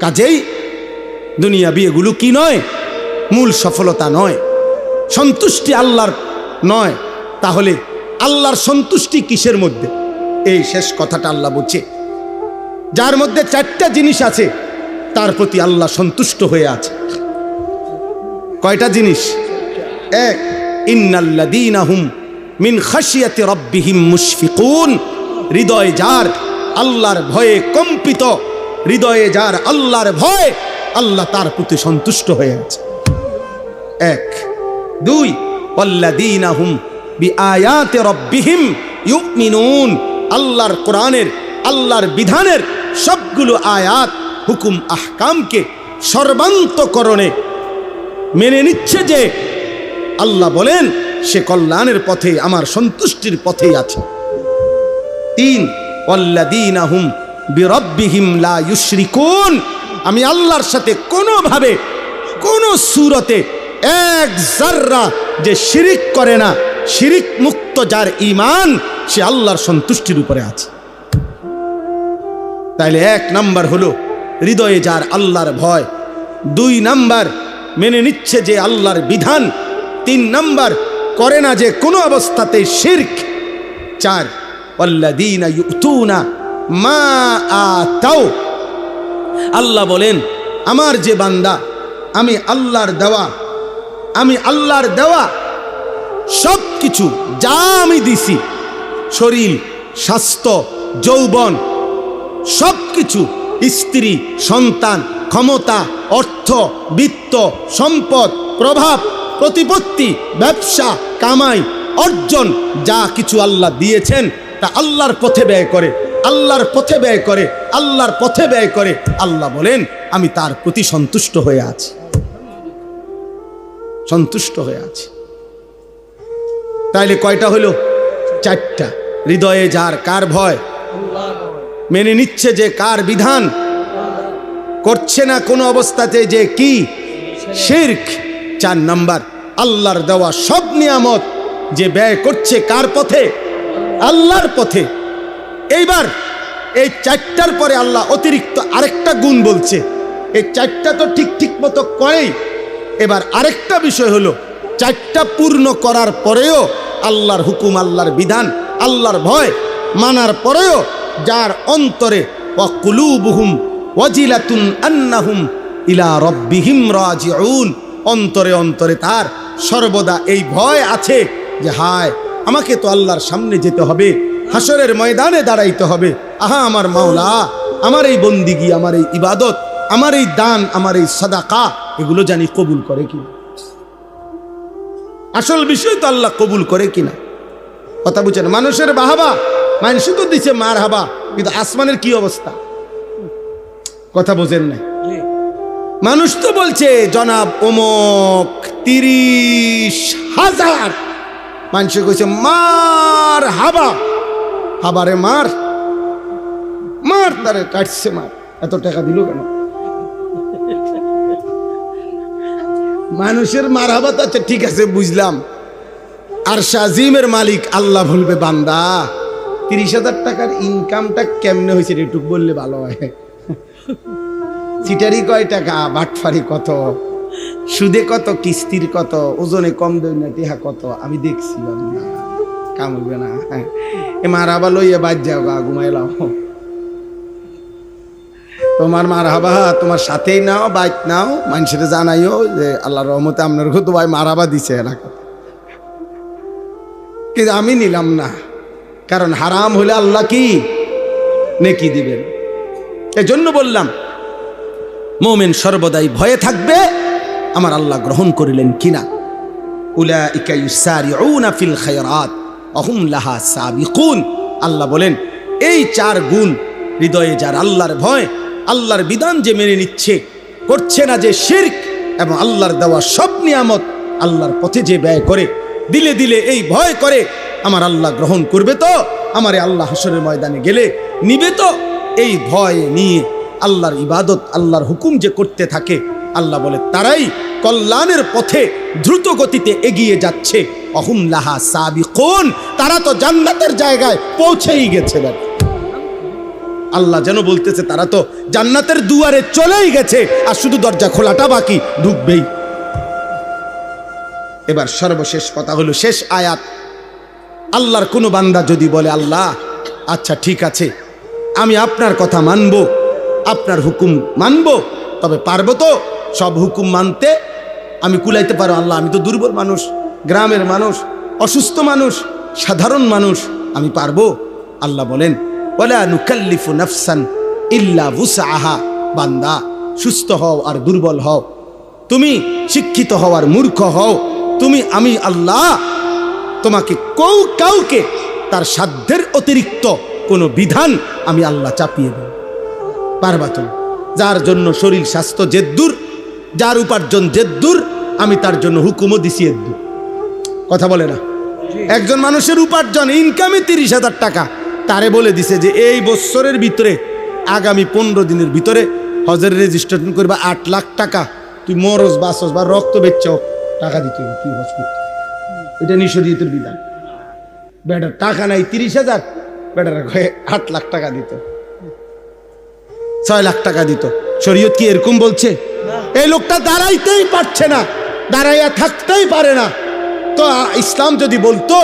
কাজেই দুনিয়া বিয়েগুলো কি নয়? মূল সফলতা নয়। সন্তুষ্টি আল্লাহর নয়। তাহলে আল্লাহর সন্তুষ্টি কিসের মধ্যে? এই শেষ কথাটা আল্লাহ বলছে। যার মধ্যে চারটা জিনিস আছে, তার প্রতি আল্লাহ সন্তুষ্ট হয়ে আছে। কয়টা জিনিস? এক ইন্নাল্লাযীনাহুম মিন খাশিয়াতি রাব্বিহিম মুশফিকুন। হৃদয় যার আল্লাহর ভয়ে কম্পিত। হৃদয়ে যার আল্লাহর ভয়, আল্লাহ তার প্রতি সন্তুষ্ট হয়ে আছে। এক। দুই। ওয়াল্লাযীনাহুম বিআয়াতি রাব্বিহিম ইউমিনুন। আল্লাহর কোরআনের, আল্লাহর বিধানের সবগুলো আয়াত, হুকুম, আহকামকে সর্বান্তকরণে মেনে নিচ্ছে যে আল্লাহ বলেন, সে কল্যাণের পথে, আমার সন্তুষ্টির পথেই আছে। তিন। ওয়াল্লাযীনাহুম বিরাব্বিহিম লা ইউশরিকুন। আমি আল্লাহর সাথে কোনোভাবে, কোনো সুরতে এক জাররা যে শিরিক করে না, শিরিক মুক্ত যার ঈমান, সে আল্লাহর সন্তুষ্টির উপরে আছে। তাইলে এক নাম্বার হলো হৃদয়ে যার আল্লাহর ভয়, দুই নাম্বার মেনে নিচ্ছে যে আল্লাহর বিধান, তিন নাম্বার করে না যে কোনো অবস্থাতে শির্ক, চার অল্লাদিনা ইউতুনা মা আতাও আল্লাহ বলেন আমার যে বান্দা আমি আল্লাহর দেওয়া আমি আল্লাহর দেওয়া সব কিছু যা আমি দিছি শরীর স্বাস্থ্য যৌবন সব কিছু স্ত্রী সন্তান ক্ষমতা অর্থ বিত্ত সম্পদ প্রভাব প্রতিপত্তি ব্যবসা কামাই অর্জন যা কিছু আল্লাহ দিয়েছেন তা আল্লাহর পথে ব্যয় করে। আল্লাহর পথে ব্যয় করে, আল্লাহর পথে ব্যয় করে। আল্লাহ বলেন, আমি তার প্রতি সন্তুষ্ট হয়ে আছি। সন্তুষ্ট হয়ে আছি। তাইলে কয়টা হলো? চারটা। হৃদয়ে যার কার ভয়, মেনে নিচ্ছে যে কার বিধান, করছে না কোনো অবস্থাতে যে কি, শির্ক। চার নাম্বার, আল্লাহর দেওয়া সব নিয়ামত যে ব্যয় করছে কার পথে? আল্লাহর পথে। এইবার এই চারটার পরে আল্লাহ অতিরিক্ত আরেকটা গুণ বলছে। এই চারটা তো ঠিক ঠিক মতো করেই এবার আরেকটা বিষয় হলো, চারটা পূর্ণ করার পরেও আল্লাহর হুকুম, আল্লাহর বিধান, আল্লাহর ভয় মানার পরেও যার অন্তরে ওয়াকুলুবুহুম ওয়াজিলাতুন আন্নাহুম ইলা রব্বিহিম রাজিউন, অন্তরে অন্তরে তার সর্বদা এই ভয় আছে যে হায়, আমাকে তো আল্লাহর সামনে যেতে হবে। হাসরের ময়দানে দাঁড়াইতে হবে। আহা, আমার মাওলা, আমার এই বন্দিগি, আমার এই ইবাদত, আমার এই দান, আমার এই সাদাকা, এগুলো জানি কবুল করে কিনা। আসল বিষয় তো আল্লাহ কবুল করে কিনা। কথা বুঝছেন? মানুষের বাহাবা মানুষ তো দিছে মার হাবা কিন্তু আসমানের কি অবস্থা? কথা বোঝেন না মানুষ তো বলছে, জনাব অমক তিরিশ হাজার। মানুষ কইছে মার হাবা হাবারে মার। মার তারে, কাটছে মার। এত টাকা দিল কেন? মানুষের মার হাবা তো আচ্ছা ঠিক আছে, বুঝলাম। আর শাজিমের মালিক আল্লাহ ভুলবে বান্দা। তিরিশ হাজার টাকার ইনকামটা কেমনে হয়েছে একটু বললে ভালো হয়। সিটারি কয় টাকা, বাটফারি কত, সুদে কত, কিস্তির কত, ওজনে কম দেয় না টিহা কত, আমি দেখছি বান্দা। কাম না। এ মার হাবা লইয়া বাদ যাও গা ঘুমাই তোমার মার হাবা তোমার সাথেই নাও, বাইক নাও মানুষের জানাইও যে আল্লাহ রহমতে আপনার তো ভাই মার হাবা দিছে এলাকা কিন্তু আমি নিলাম না। কারণ হারাম হলে আল্লাহ কি নেকি দিবেন? এজন্য বললাম, মোমেন সর্বদাই ভয়ে থাকবে আমার আল্লাহ গ্রহণ করিলেন কিনা? উলাইকা ইউসারিউনা ফিল খায়রাত। অহুম লাহা সাবিকুন। আল্লাহ বলেন, এই চার গুণ হৃদয়ে যার আল্লাহর ভয়, আল্লাহর বিধান যে মেনে নিচ্ছে, করছে না যে শির্ক এবং আল্লাহর দেওয়া সব নিয়ামত আল্লাহর পথে যে ব্যয় করে, দিলে দিলে এই ভয় করে, আমার আল্লাহ গ্রহণ করবে তো? আমারে আল্লাহ হাসরের ময়দানে গেলে নিবে তো? এই ভয় নিয়ে আল্লাহর ইবাদত, আল্লাহর হুকুম যে করতে থাকে, আল্লাহ বলে, তারাই কল্যাণের পথে দ্রুত গতিতে এগিয়ে যাচ্ছে। অহুম লাহা সাবি কোন তারা তো জান্নাতের জায়গায় পৌঁছেই গেছে আল্লাহ যেন বলতেছে, তারা তো জান্নাতের দুয়ারে চলেই গেছে, আর শুধু দরজা খোলাটা বাকি, ঢুকবেই। এবার সর্বশেষ কথা হলো, শেষ আয়াত। আল্লাহর কোনো বান্দা যদি বলে, আল্লাহ আচ্ছা ঠিক আছে, আমি আপনার কথা মানব, আপনার হুকুম মানব, তবে পারব তো সব হুকুম মানতে আমি কুলাইতে পারো আল্লাহ, আমি তো দুর্বল মানুষ, গ্রামের মানুষ, অসুস্থ মানুষ, সাধারণ মানুষ, আমি পারব? আল্লাহ বলেন ওলা নুকাল্লিফু নাফসান ইল্লা আহা বান্দা, সুস্থ হও আর দুর্বল হও। তুমি শিক্ষিত হও আর মূর্খ হও। তুমি, আমি আল্লাহ, তোমাকে কৌ কাউকে তার সাধ্যের অতিরিক্ত কোনো বিধান আমি আল্লাহ চাপিয়ে দেব। পারবা তুমি। যার জন্য শরীর স্বাস্থ্য জেদ্দুর যার উপার্জন জেদ্দুর আমি তার জন্য হুকুমও দিছি এদ্দুর কথা বলে না? একজন মানুষের উপার্জন ইনকামে তিরিশ হাজার টাকা। তারে বলে দিছে যে এই বছরের ভিতরে, আগামী পনেরো দিনের ভিতরে হজের রেজিস্ট্রেশন করবা আট লাখ টাকা। তুই মরস বাসস বা রক্ত বেচ্ছ টাকা দিতে হবে, তুই হজ করতে। এটা নিঃসরিয়তের বিধান। বেটার টাকা নাই, তিরিশ হাজার। বেটার আট লাখ টাকা দিত। ছয় লাখ টাকা দিত। শরীয়ত কি এরকম বলছে? এই লোকটা দাঁড়াইতেই পারছে না দাঁড়াইয়া থাকতেই পারে না। তো ইসলাম যদি বলতো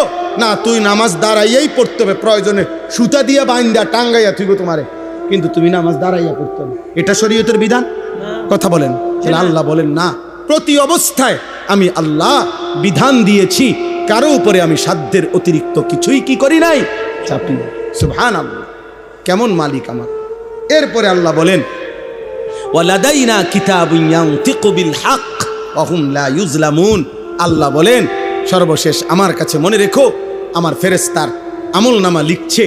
না তুই নামাজ দাঁড়াইয়াই পড়তে হবে প্রয়োজনে সুতা দিয়ে বাইন্দা টাঙ্গাইয়া তুইব তোমারে। কিন্তু তুমি নামাজ দাঁড়াইয়া পড়তে হবে। এটা শরীয়তের বিধান? কথা বলেন। আল্লাহ বলেন না প্রতি অবস্থায় আমি আল্লাহ বিধান দিয়েছি কারও উপরে আমি সাধ্যের অতিরিক্ত কিছুই কি করি নাই? চাপি সুবহান আল্লাহ কেমন মালিক আমার। এরপরে আল্লাহ বলেন ওয়ালাদাইনা কিতাবুন ইয়ানতিকু বিল হক ওয়া হুম লা ইউজলামুন। আল্লাহ বলেন, সর্বশেষ আমার কাছে মনে রেখো, আমার ফেরেস্তার আমল নামা লিখছে।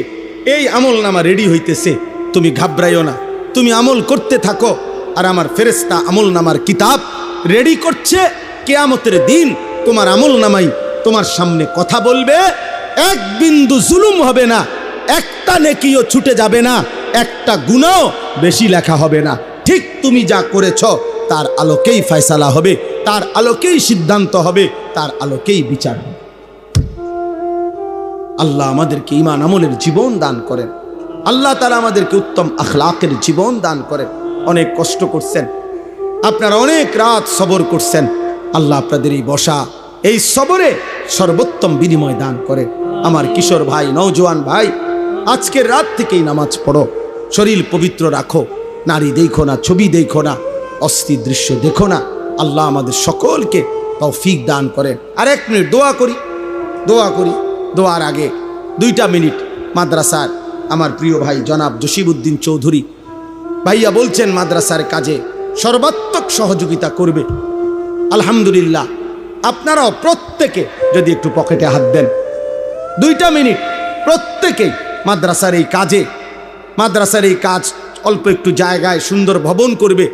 এই আমল নামা রেডি হইতেছে, তুমি ঘাবড়াইও না, তুমি আমল করতে থাকো, আর আমার ফেরেস্তা আমল নামার কিতাব রেডি করছে, কেয়ামতের দিন তোমার আমল নামাই তোমার সামনে কথা বলবে, এক বিন্দু জুলুম হবে না, একটা নেকিও ছুটে যাবে না, একটা গুণাও বেশি লেখা হবে না। ঠিক তুমি যা করেছ, তার আলোকেই ফয়সালা হবে, তার আলোকেই সিদ্ধান্ত হবে, তার আলোকেই বিচার হবে। আল্লাহ আমাদেরকে ইমান আমলের জীবন দান করেন। আল্লাহ তারা আমাদেরকে উত্তম আখলাকের জীবন দান করেন। অনেক কষ্ট করছেন। আপনারা অনেক রাত সবর করছেন। আল্লাহ আপনাদের এই বসা, এই সবরে সর্বোত্তম বিনিময় দান করে আমার কিশোর ভাই নৌজওয়ান ভাই, আজকের রাত থেকেই নামাজ পড়ো, শরীর পবিত্র রাখো। নারী দেখো না, ছবি দেখো না, অস্থির দৃশ্য দেখো না। আল্লাহ আমাদের সকলকে তৌফিক দান করেন। আর এক মিনিট দোয়া করি দোয়া করি। দোয়ার আগে দুইটা মিনিট মাদ্রাসার আমার প্রিয় ভাই জনাব জসিবউদ্দিন চৌধুরী ভাইয়া বলছেন, মাদ্রাসার কাজে সর্বাত্মক সহযোগিতা করবে। আলহামদুলিল্লাহ, আপনারাও প্রত্যেকে যদি একটু পকেটে হাত দেন। দুইটা মিনিট, প্রত্যেকেই মাদ্রাসার এই কাজে, মাদ্রাসার এই কাজ অল্প একটু জায়গায় সুন্দর ভবন করবে।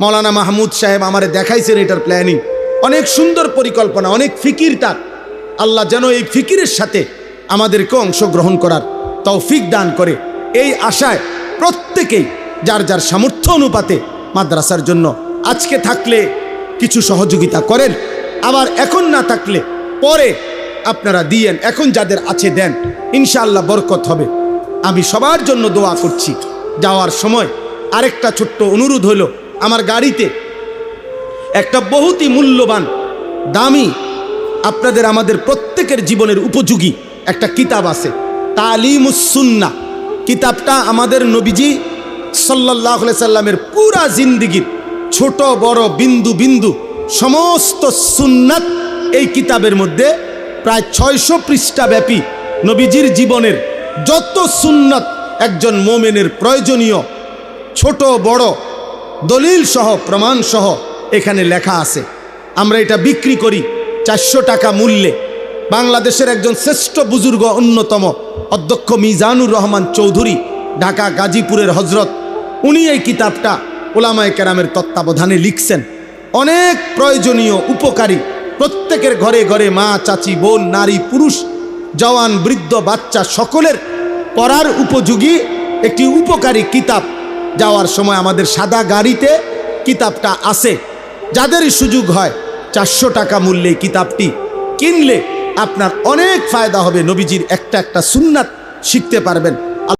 মৌলানা মাহমুদ সাহেব আমারে দেখাইছেন এটার প্ল্যানিং অনেক সুন্দর পরিকল্পনা, অনেক ফিকির তার। আল্লাহ যেন এই ফিকিরের সাথে আমাদেরকে অংশগ্রহণ করার তৌফিক দান করে। এই আশায় প্রত্যেকেই যার যার সামর্থ্য অনুপাতে মাদ্রাসার জন্য আজকে থাকলে কিছু সহযোগিতা করেন। আবার এখন না থাকলে পরে আপনারা দিয়েন, এখন যাদের আছে দেন। ইনশাআল্লাহ বরকত হবে। আমি সবার জন্য দোয়া করছি। যাওয়ার সময় আরেকটা ছোট্ট অনুরোধ হলো আমার গাড়িতে। একটা বহুতই মূল্যবান, দামি, আপনাদের আমাদের প্রত্যেকের জীবনের উপযোগী একটা কিতাব আছে। তালিমুসুন্না কিতাবটা আমাদের নবীজি সাল্লাহ সাল্লামের পুরা জিন্দিগির ছোট, বড়, বিন্দু বিন্দু সমস্ত সুন্নাত এই কিতাবের মধ্যে প্রায় ছয়শো পৃষ্ঠা ব্যাপী নবীজির জীবনের যত সুন্নাত একজন মোমেনের প্রয়োজনীয় ছোট, বড়, দলিল সহ, প্রমাণ সহ এখানে লেখা আছে। আমরা এটা বিক্রি করি চারশো টাকা মূল্যে। বাংলাদেশের একজন শ্রেষ্ঠ বুজুর্গ অন্যতম অধ্যক্ষ মিজানুর রহমান চৌধুরী, ঢাকা গাজীপুরের হজরত, উনি এই কিতাবটা ওলামায় কেরামের তত্ত্বাবধানে লিখছেন। অনেক প্রয়োজনীয় উপকারী, প্রত্যেকের ঘরে ঘরে মা, চাচি, বোন, নারী, পুরুষ, জওয়ান, বৃদ্ধ, বাচ্চা সকলের পড়ার উপযোগী একটি উপকারী কিতাব যাওয়ার সময় আমাদের সাদা গাড়িতে কিতাবটা আছে। যাদেরই সুযোগ হয় চারশো টাকা মূল্যে কিতাবটি কিনলে আপনার অনেক ফায়দা হবে। নবীজির একটা একটা সুন্নাত শিখতে পারবেন।